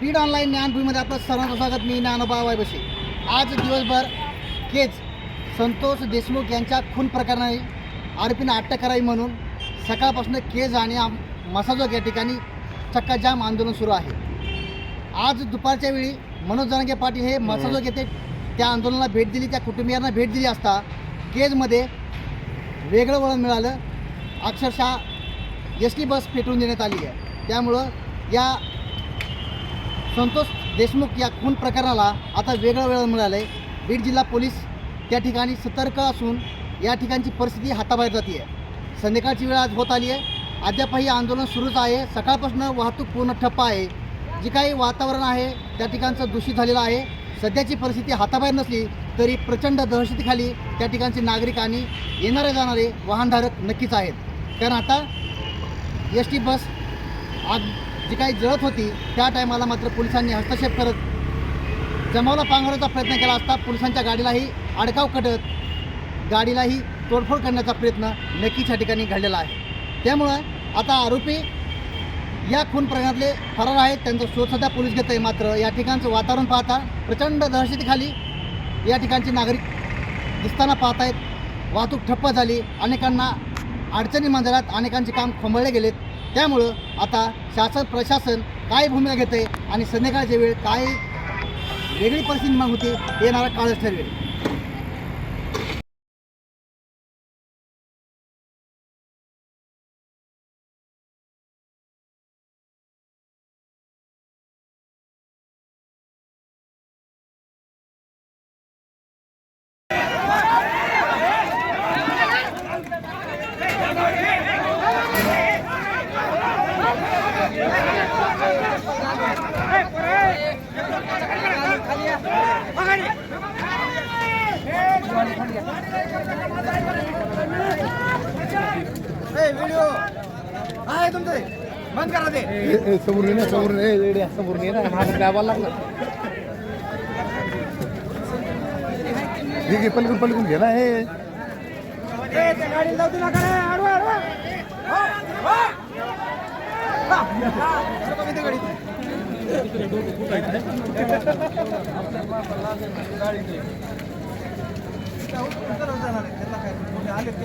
Beed online ज्ञानभूमीमध्ये आपलं सर्वांचं स्वागत. मी ज्ञानोबा वायबसे आज दिवसभर केज संतोष देशमुख यांच्या खून प्रकरणाने आरोपींना अटक करावी म्हणून सकाळपासून केज आणि मसाजोग या ठिकाणी चक्काजाम आंदोलन सुरू आहे. आज दुपारच्या वेळी मनोज जरांगे पाटील हे मसाजोग येथे त्या आंदोलनाला भेट दिली त्या कुटुंबियांना भेट दिली असता केजमध्ये वेगळं वळण मिळालं. अक्षरशः एस टी बस पेटवून देण्यात आली आहे. त्यामुळं या संतोष देशमुख या खून प्रकरणाला आता वेगळं वेळ मिळालं आहे बीड जिल्हा पोलीस त्या ठिकाणी सतर्क असून या ठिकाणची परिस्थिती हाताबाहेर जाते आहे संध्याकाळची वेळ आज होत आली आहे. अद्यापही आंदोलन सुरूच आहे. सकाळपासून वाहतूक पूर्ण ठप्प आहे. जी काही वातावरण आहे त्या ठिकाणचं दूषित झालेलं आहे. सध्याची परिस्थिती हाताबाहेर नसली तरी प्रचंड दहशतीखाली त्या ठिकाणचे नागरिक आणि येणारे जाणारे वाहनधारक नक्कीच आहेत. कारण आता एस टी बस आग जी काही जळत होती त्या टायमाला मात्र पोलिसांनी हस्तक्षेप करत जमावला पांघरण्याचा प्रयत्न केला असता पोलिसांच्या गाडीलाही अडकाव कटत गाडीलाही तोडफोड करण्याचा प्रयत्न नक्कीच या ठिकाणी घडलेला आहे. त्यामुळं आता आरोपी या खून प्रकरणातले फरार आहेत. त्यांचा शोध सध्या पोलीस घेत आहे मात्र या ठिकाणचं वातावरण पाहता प्रचंड दहशतीखाली या ठिकाणचे नागरिक दिसताना पाहत आहेत वाहतूक ठप्प झाली. अनेकांना अडचणी मंजरात अनेकांचे काम खोंबळले गेलेत. त्यामुळं आता शासन प्रशासन काय भूमिका घेते आणि संध्याकाळच्या वेळ काय वेगळी परिस्थिती निर्माण होते येणारा काळच ठरवेल व्हिडिओ आहे तुमचं. बंद करा ते. समोर ना समोर ना. माझं लागलं. पलकून पलकून घे ना हे. गाडी लावतो नका. हो, हो. गाडी? उतरव जाणार आहे. त्याला काय? कोणी आले ते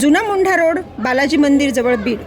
जुना मुंढा रोड बालाजी मंदिर जवळ बीड.